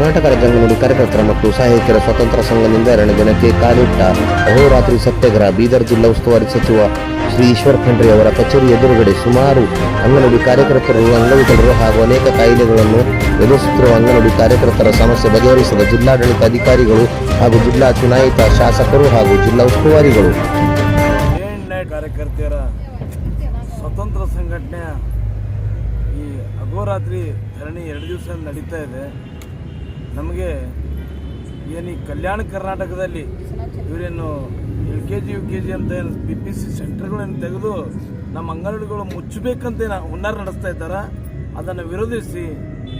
ಕರ್ನಾಟಕ ರಾಜ್ಯ ಕಾರ್ಯಕರ್ತರ ಮತ್ತು ಸಹಾಯಕರ ಸ್ವತಂತ್ರ ಸಂಘದಿಂದ ಎರಡನೇ ದಿನಕ್ಕೆ ಕಾಲಿಟ್ಟ ಅಹೋರಾತ್ರಿ ಸತ್ಯಾಗ್ರಹ ಬೀದರ್ ಜಿಲ್ಲಾ ಉಸ್ತುವಾರಿ ಸಚಿವ ಶ್ರೀ ಈಶ್ವರ್ ಖಂಡ್ರಿ ಅವರ ಕಚೇರಿ ಎದುರುಗಡೆ ಸುಮಾರು ಅಂಗನವಾಡಿ ಕಾರ್ಯಕರ್ತರು, ಅಂಗವಿಕಲರು ಹಾಗೂ ಅನೇಕ ಕಾಯಿಲೆಗಳನ್ನು ಎದುರಿಸುತ್ತಿರುವ ಅಂಗನವಾಡಿ ಕಾರ್ಯಕರ್ತರ ಸಮಸ್ಯೆ ಬಗೆಹರಿಸಿದ ಜಿಲ್ಲಾಡಳಿತ ಅಧಿಕಾರಿಗಳು ಹಾಗೂ ಜಿಲ್ಲಾ ಚುನಾಯಿತ ಶಾಸಕರು ಹಾಗೂ ಜಿಲ್ಲಾ ಉಸ್ತುವಾರಿಗಳು. ಸ್ವತಂತ್ರ ಸಂಘಟನೆ ಈ ಅಹೋರಾತ್ರಿ ಧರಣಿ ಎರಡು ದಿವಸ ನಡೀತಾ ಇದೆ. ನಮಗೆ ಏನು ಈ ಕಲ್ಯಾಣ ಕರ್ನಾಟಕದಲ್ಲಿ ಇವರೇನು L K G U K G ಅಂತ ಏನು ಬಿ ಪಿ ಸಿ ಸೆಂಟರ್ಗಳನ್ನು ತೆಗೆದು ನಮ್ಮ ಅಂಗನವಾಡಿಗಳು ಮುಚ್ಚಬೇಕಂತ ಹುನ್ನಾರ ನಡೆಸ್ತಾ ಇದ್ದಾರೆ? ಅದನ್ನು ವಿರೋಧಿಸಿ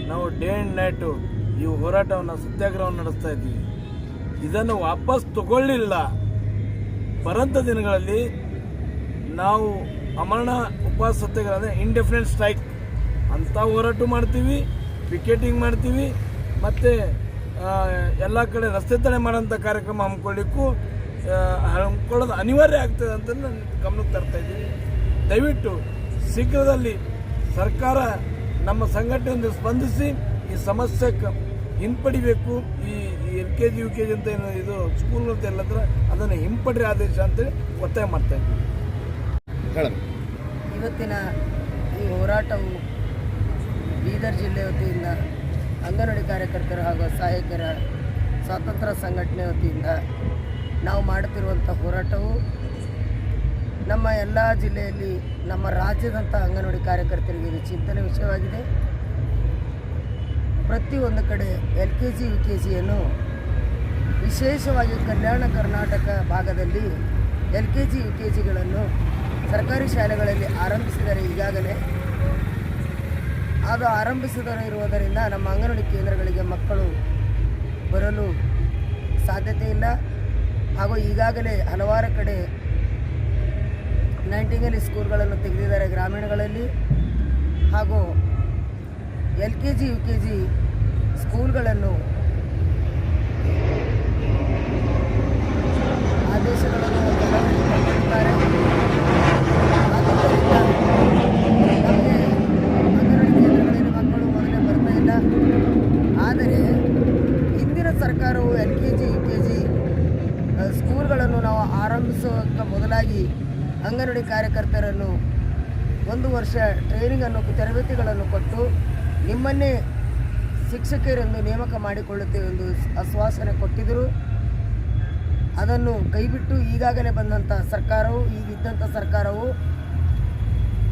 ನಾವು ಡೇ ಆ್ಯಂಡ್ ನೈಟು ಈ ಹೋರಾಟವನ್ನು, ಸತ್ಯಾಗ್ರಹವನ್ನು ನಡೆಸ್ತಾ ಇದ್ದೀವಿ. ಇದನ್ನು ವಾಪಸ್ ತಗೊಳ್ಳಿಲ್ಲ. ಬರಂತ ದಿನಗಳಲ್ಲಿ ನಾವು ಅಮರಣ ಉಪವಾಸ ಸತ್ಯಾಗ್ರಹ ಅಂದರೆ ಇಂಡೆಫಿನೆಂಟ್ ಸ್ಟ್ರೈಕ್ ಅಂತ ಹೋರಾಟ ಮಾಡ್ತೀವಿ ಪಿಕೆಟಿಂಗ್ ಮಾಡ್ತೀವಿ ಮತ್ತು ಎಲ್ಲ ಕಡೆ ರಸ್ತೆ ತಡೆ ಮಾಡೋಂಥ ಕಾರ್ಯಕ್ರಮ ಹಮ್ಮಿಕೊಳ್ಳಿಕ್ಕೂ ಹಮ್ಮಿಕೊಳ್ಳೋದು ಅನಿವಾರ್ಯ ಆಗ್ತದೆ ಅಂತ ನಾನು ಗಮನಕ್ಕೆ ತರ್ತಾ ಇದ್ದೀನಿ. ದಯವಿಟ್ಟು ಶೀಘ್ರದಲ್ಲಿ ಸರ್ಕಾರ ನಮ್ಮ ಸಂಘಟನೆಯಿಂದ ಸ್ಪಂದಿಸಿ ಈ ಸಮಸ್ಯೆಗೆ ಹಿಂಪಡಿಬೇಕು. ಈ L K G U K G ಅಂತ ಏನು ಇದು ಸ್ಕೂಲ್ ಅಂತ ಎಲ್ಲ ಹತ್ರ ಅದನ್ನು ಹಿಂಪಡಿ ಆದೇಶ ಅಂತೇಳಿ ಒತ್ತಾಯ ಮಾಡ್ತಾ ಇದ್ದೀನಿ. ಇವತ್ತಿನ ಈ ಹೋರಾಟವು ಬೀದರ್ ಜಿಲ್ಲೆ ವತಿಯಿಂದ ಅಂಗನವಾಡಿ ಕಾರ್ಯಕರ್ತರು ಹಾಗೂ ಸಹಾಯಕರ ಸ್ವಾತಂತ್ರ್ಯ ಸಂಘಟನೆ ವತಿಯಿಂದ ನಾವು ಮಾಡುತ್ತಿರುವಂಥ ಹೋರಾಟವು ನಮ್ಮ ಎಲ್ಲ ಜಿಲ್ಲೆಯಲ್ಲಿ ನಮ್ಮ ರಾಜ್ಯದಂಥ ಅಂಗನವಾಡಿ ಕಾರ್ಯಕರ್ತರಿಗೆ ಇದು ಚಿಂತನೆ ವಿಷಯವಾಗಿದೆ. ಪ್ರತಿಯೊಂದು ಕಡೆ L K G, U K ಜಿಯನ್ನು ವಿಶೇಷವಾಗಿ ಕಲ್ಯಾಣ ಕರ್ನಾಟಕ ಭಾಗದಲ್ಲಿ L K G, U K ಜಿಗಳನ್ನು ಸರ್ಕಾರಿ ಶಾಲೆಗಳಲ್ಲಿ ಆರಂಭಿಸಿದರೆ ಈಗಾಗಲೇ ಅದು ಆರಂಭಿಸಿದರು ಇರುವುದರಿಂದ ನಮ್ಮ ಅಂಗನವಾಡಿ ಕೇಂದ್ರಗಳಿಗೆ ಮಕ್ಕಳು ಬರಲು ಸಾಧ್ಯತೆ ಇಲ್ಲ. ಹಾಗೂ ಈಗಾಗಲೇ ಹಲವಾರು ಕಡೆ ನೈಂಟಿಂಗಲ್ ಸ್ಕೂಲ್ಗಳನ್ನು ತೆಗೆದಿದ್ದಾರೆ ಗ್ರಾಮೀಣಗಳಲ್ಲಿ. ಹಾಗೂ L K G, U K G ಸ್ಕೂಲ್ಗಳನ್ನು ಆದೇಶಗಳನ್ನು ಕೆಲವರಿಗೆ ಕೊಟ್ಟಿದ್ದಾರೆ. ಆದ್ದರಿಂದ ನಮಗೆ ಅಂಗನವಾಡಿ ಕೇಂದ್ರಗಳಲ್ಲಿ ಮಕ್ಕಳು ಮೊದಲೇ ಬರ್ತಾ ಇಲ್ಲ ಆದರೆ ಹಿಂದಿನ ಸರ್ಕಾರವು L K G U K G ಸ್ಕೂಲ್ಗಳನ್ನು ನಾವು ಮೊದಲಾಗಿ ಅಂಗನವಾಡಿ ಕಾರ್ಯಕರ್ತರನ್ನು ಒಂದು ವರ್ಷ ಟ್ರೈನಿಂಗನ್ನು ತರಬೇತಿಗಳನ್ನು ಕೊಟ್ಟು ನಿಮ್ಮನ್ನೇ ಶಿಕ್ಷಕರೆಂದು ನೇಮಕ ಮಾಡಿಕೊಳ್ಳುತ್ತೇವೆ ಎಂದು ಆಶ್ವಾಸನೆ ಕೊಟ್ಟಿದ್ದರು. ಅದನ್ನು ಕೈಬಿಟ್ಟು ಈಗಾಗಲೇ ಬಂದಂಥ ಸರ್ಕಾರವು ಈಗಿದ್ದಂಥ ಸರ್ಕಾರವು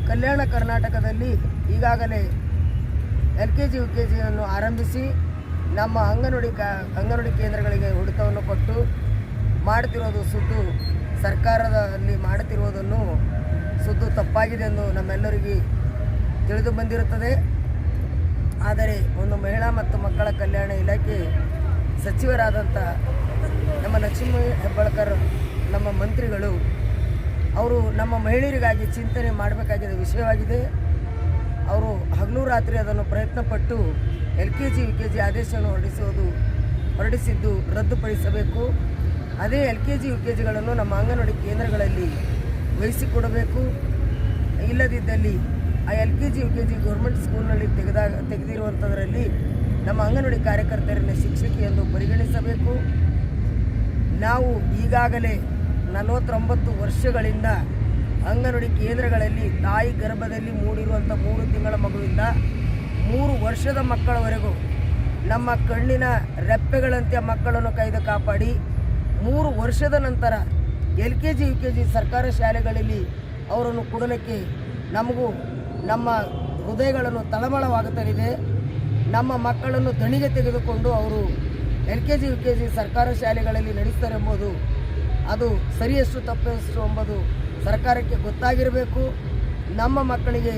ಕಲ್ಯಾಣ ಕರ್ನಾಟಕದಲ್ಲಿ ಈಗಾಗಲೇ L K G, U K ಜಿಯನ್ನು ಆರಂಭಿಸಿ ನಮ್ಮ ಅಂಗನವಾಡಿ ಕಾ, ಅಂಗನವಾಡಿ ಕೇಂದ್ರಗಳಿಗೆ ಹುಡುಕವನ್ನು ಕೊಟ್ಟು ಮಾಡ್ತಿರೋದು ಸುದ್ದು ಸರ್ಕಾರದಲ್ಲಿ ಮಾಡುತ್ತಿರುವುದನ್ನು ಸುದ್ದು ತಪ್ಪಾಗಿದೆ ಎಂದು ನಮ್ಮೆಲ್ಲರಿಗೆ ತಿಳಿದು ಬಂದಿರುತ್ತದೆ. ಆದರೆ ಒಂದು ಮಹಿಳಾ ಮತ್ತು ಮಕ್ಕಳ ಕಲ್ಯಾಣ ಇಲಾಖೆ ಸಚಿವರಾದಂಥ ನಮ್ಮ ಲಕ್ಷ್ಮೀ ಹೆಬ್ಬಾಳ್ಕರ್, ನಮ್ಮ ಮಂತ್ರಿಗಳು, ಅವರು ನಮ್ಮ ಮಹಿಳೆಯರಿಗಾಗಿ ಚಿಂತನೆ ಮಾಡಬೇಕಾಗಿದ್ದ ವಿಷಯವಾಗಿದೆ. ಅವರು ಹಗಲು ರಾತ್ರಿ ಅದನ್ನು ಪ್ರಯತ್ನಪಟ್ಟು L K G U K G ಆದೇಶವನ್ನು ಹೊರಡಿಸುವುದು, ಹೊರಡಿಸಿದ್ದು ರದ್ದುಪಡಿಸಬೇಕು. ಅದೇ L K G U K ಜಿಗಳನ್ನು ನಮ್ಮ ಅಂಗನವಾಡಿ ಕೇಂದ್ರಗಳಲ್ಲಿ ವಹಿಸಿಕೊಡಬೇಕು. ಇಲ್ಲದಿದ್ದಲ್ಲಿ ಆ L K G U K G government ಸ್ಕೂಲ್ನಲ್ಲಿ ತೆಗೆದಾಗ ತೆಗೆದಿರುವಂಥದ್ರಲ್ಲಿ ನಮ್ಮ ಅಂಗನವಾಡಿ ಕಾರ್ಯಕರ್ತರನ್ನು ಶಿಕ್ಷಕಿ ಎಂದು ಪರಿಗಣಿಸಬೇಕು. ನಾವು ಈಗಾಗಲೇ ನಲವತ್ತೊಂಬತ್ತು ವರ್ಷಗಳಿಂದ ಅಂಗನವಾಡಿ ಕೇಂದ್ರಗಳಲ್ಲಿ ತಾಯಿ ಗರ್ಭದಲ್ಲಿ ಮೂಡಿರುವಂಥ ಮೂರು ತಿಂಗಳ ಮಗುವಿಂದ ಮೂರು ವರ್ಷದ ಮಕ್ಕಳವರೆಗೂ ನಮ್ಮ ಕಣ್ಣಿನ ರೆಪ್ಪೆಗಳಂತೆ ಮಕ್ಕಳನ್ನು ಕೈದು ಕಾಪಾಡಿ ಮೂರು ವರ್ಷದ ನಂತರ L K G, U K G ಸರ್ಕಾರಿ ಶಾಲೆಗಳಲ್ಲಿ ಅವರನ್ನು ಕೊಡಲಿಕ್ಕೆ ನಮಗೂ ನಮ್ಮ ಹೃದಯಗಳನ್ನು ತಳಮಳವಾಗುತ್ತಲಿದೆ. ನಮ್ಮ ಮಕ್ಕಳನ್ನು ದಣಿಗೆ ತೆಗೆದುಕೊಂಡು ಅವರು L K G, U K G ಸರ್ಕಾರ ಶಾಲೆಗಳಲ್ಲಿ ನಡೆಸ್ತಾರೆ ಎಂಬುದು ಅದು ಸರಿಯಷ್ಟು ತಪ್ಪಷ್ಟು ಎಂಬುದು ಸರ್ಕಾರಕ್ಕೆ ಗೊತ್ತಾಗಿರಬೇಕು. ನಮ್ಮ ಮಕ್ಕಳಿಗೆ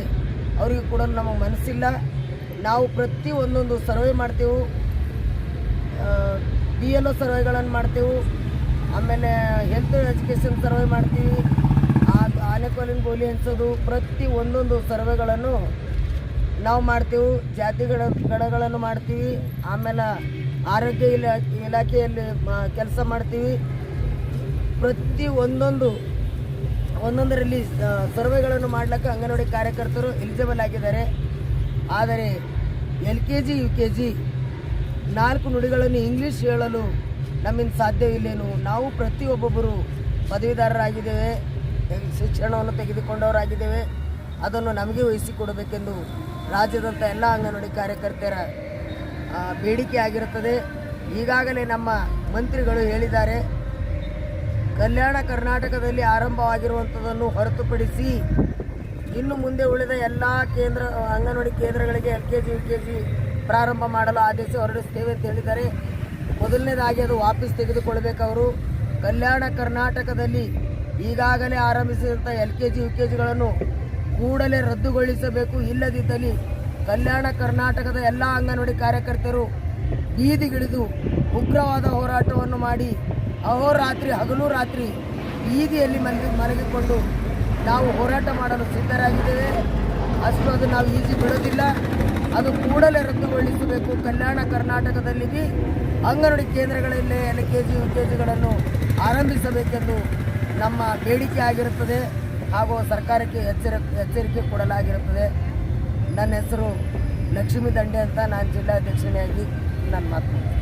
ಅವರಿಗೆ ಕೂಡ ನಮಗೆ ಮನಸ್ಸಿಲ್ಲ. ನಾವು ಪ್ರತಿ ಒಂದೊಂದು ಸರ್ವೆ ಮಾಡ್ತೇವೆ. ಬಿ ಎಲ್ ಒ ಸರ್ವೆಗಳನ್ನು ಮಾಡ್ತೇವೆ. ಆಮೇಲೆ ಹೆಲ್ತ್ ಎಜುಕೇಷನ್ ಸರ್ವೆ ಮಾಡ್ತೀವಿ. ಆನೆಕೋಲಿನ ಗೋಲಿ ಹಂಚೋದು ಪ್ರತಿ ಒಂದೊಂದು ಸರ್ವೆಗಳನ್ನು ನಾವು ಮಾಡ್ತೀವಿ. ಜಾತಿ ಗಡ, ಗಡಗಳನ್ನು ಮಾಡ್ತೀವಿ. ಆಮೇಲೆ ಆರೋಗ್ಯ ಇಲಾ, ಇಲಾಖೆಯಲ್ಲಿ ಕೆಲಸ ಮಾಡ್ತೀವಿ. ಪ್ರತಿ ಒಂದೊಂದು ಒಂದೊಂದರಲ್ಲಿ ಸರ್ವೆಗಳನ್ನು ಮಾಡ್ಲಿಕ್ಕೆ ಅಂಗನವಾಡಿ ಕಾರ್ಯಕರ್ತರು ಎಲಿಜಿಬಲ್ ಆಗಿದ್ದಾರೆ. ಆದರೆ L K G, U K G ನಾಲ್ಕು ನುಡಿಗಳನ್ನು ಇಂಗ್ಲೀಷ್ ಹೇಳಲು ನಮ್ಮಿಂದ ಸಾಧ್ಯವಿಲ್ಲೇನು ನಾವು ಪ್ರತಿಯೊಬ್ಬೊಬ್ಬರು ಪದವೀಧರರಾಗಿದ್ದೇವೆ ಶಿಕ್ಷಣವನ್ನು ತೆಗೆದುಕೊಂಡವರಾಗಿದ್ದೇವೆ. ಅದನ್ನು ನಮಗೆ ವಹಿಸಿಕೊಡಬೇಕೆಂದು ರಾಜ್ಯದಂಥ ಎಲ್ಲ ಅಂಗನವಾಡಿ ಕಾರ್ಯಕರ್ತರ ಬೇಡಿಕೆ ಆಗಿರುತ್ತದೆ. ಈಗಾಗಲೇ ನಮ್ಮ ಮಂತ್ರಿಗಳು ಹೇಳಿದ್ದಾರೆ, ಕಲ್ಯಾಣ ಕರ್ನಾಟಕದಲ್ಲಿ ಆರಂಭವಾಗಿರುವಂಥದ್ದನ್ನು ಹೊರತುಪಡಿಸಿ ಇನ್ನು ಮುಂದೆ ಉಳಿದ ಎಲ್ಲ ಕೇಂದ್ರ, ಅಂಗನವಾಡಿ ಕೇಂದ್ರಗಳಿಗೆ ಎಲ್ ಕೆ ಜಿ, ಯು ಪ್ರಾರಂಭ ಮಾಡಲು ಆದೇಶ ಹೊರಡಿಸ್ತೇವೆ ಅಂತ ಹೇಳಿದ್ದಾರೆ. ಮೊದಲನೇದಾಗಿ ಅದು ವಾಪಸ್ ತೆಗೆದುಕೊಳ್ಬೇಕವರು. ಕಲ್ಯಾಣ ಕರ್ನಾಟಕದಲ್ಲಿ ಈಗಾಗಲೇ ಆರಂಭಿಸಿದಂಥ L K G, U K ಜಿಗಳನ್ನು ಕೂಡಲೇ ರದ್ದುಗೊಳಿಸಬೇಕು. ಇಲ್ಲದಿದ್ದಲ್ಲಿ ಕಲ್ಯಾಣ ಕರ್ನಾಟಕದ ಎಲ್ಲ ಅಂಗನವಾಡಿ ಕಾರ್ಯಕರ್ತರು ಬೀದಿಗಿಳಿದು ಉಗ್ರವಾದ ಹೋರಾಟವನ್ನು ಮಾಡಿ ಅಹೋರಾತ್ರಿ ಹಗಲು ರಾತ್ರಿ ಬೀದಿಯಲ್ಲಿ ಮಲಗಿ, ಮಲಗಿಕೊಂಡು ನಾವು ಹೋರಾಟ ಮಾಡಲು ಸಿದ್ಧರಾಗಿದ್ದೇವೆ. ಅಷ್ಟು ಅದು ನಾವು ಈಜಿ ಬಿಡೋದಿಲ್ಲ. ಅದು ಕೂಡಲೇ ರದ್ದುಗೊಳಿಸಬೇಕು. ಕಲ್ಯಾಣ ಕರ್ನಾಟಕದಲ್ಲಿ ಅಂಗನವಾಡಿ ಕೇಂದ್ರಗಳಲ್ಲಿ ಎಲ್ ಕೆ ಜಿ ಯು ಆರಂಭಿಸಬೇಕೆಂದು ನಮ್ಮ ಬೇಡಿಕೆ ಆಗಿರುತ್ತದೆ ಹಾಗೂ ಸರ್ಕಾರಕ್ಕೆ ಎಚ್ಚರ, ಎಚ್ಚರಿಕೆ ಕೊಡಲಾಗಿರುತ್ತದೆ. ನನ್ನ ಹೆಸರು ಲಕ್ಷ್ಮೀ ದಂಡೆ ಅಂತ. ನಾನು ಜಿಲ್ಲಾಧ್ಯಕ್ಷನಾಗಿ ನನ್ನ ಮಾತು.